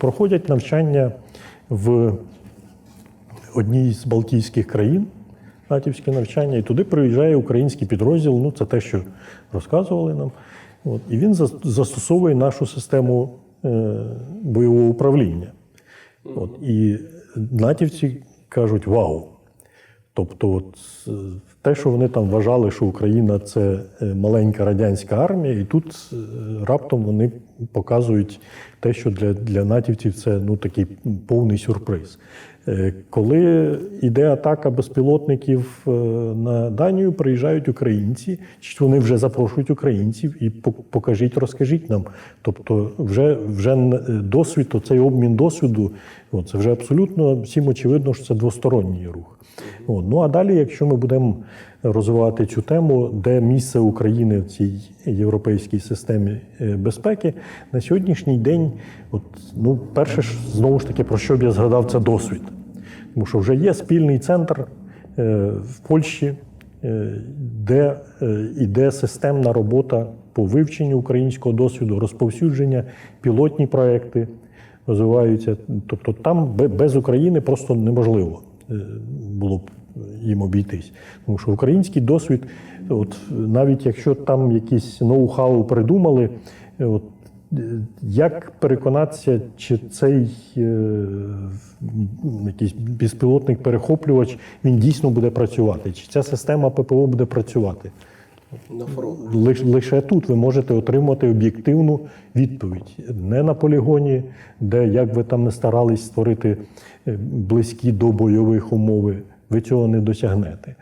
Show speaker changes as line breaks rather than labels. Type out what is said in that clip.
проходять навчання в одній з Балтійських країн, натівське навчання, і туди приїжджає український підрозділ. Ну, це те, що розказували нам. От, і він застосовує нашу систему е, бойового управління. От, і натівці кажуть: вау! Тобто, от, е, те, що вони там вважали, що Україна це е, маленька радянська армія, і тут е, раптом вони показують те, що для, для натівців це ну, такий повний сюрприз. Е, Коли йде атака безпілотників е, на Данію, приїжджають українці, чи вони вже запрошують українців і покажіть, розкажіть нам. Тобто, вже, вже е, досвід, цей обмін досвіду, це вже абсолютно всім очевидно, що це двосторонній рух. Ну а далі, якщо ми будемо розвивати цю тему, де місце України в цій європейській системі е, безпеки, на сьогоднішній день, от, ну, перше ж знову ж таки, про що б я згадав, це досвід. Тому що вже є спільний центр е, в Польщі, е, де е, системна робота по вивченню українського досвіду, розповсюдження, пілотні проекти розвиваються. Тобто там бе- без України просто неможливо було б їм обійтись. Тому що український досвід, от навіть якщо там якісь ноу-хау придумали, от, як переконатися, чи цей е, якийсь безпілотник-перехоплювач він дійсно буде працювати, чи ця система ППО буде працювати?
на.
Лиш- Лише тут ви можете отримати об'єктивну відповідь. Не на полігоні, де як ви там не старались створити е, близькі до бойових умови, ви цього не досягнете.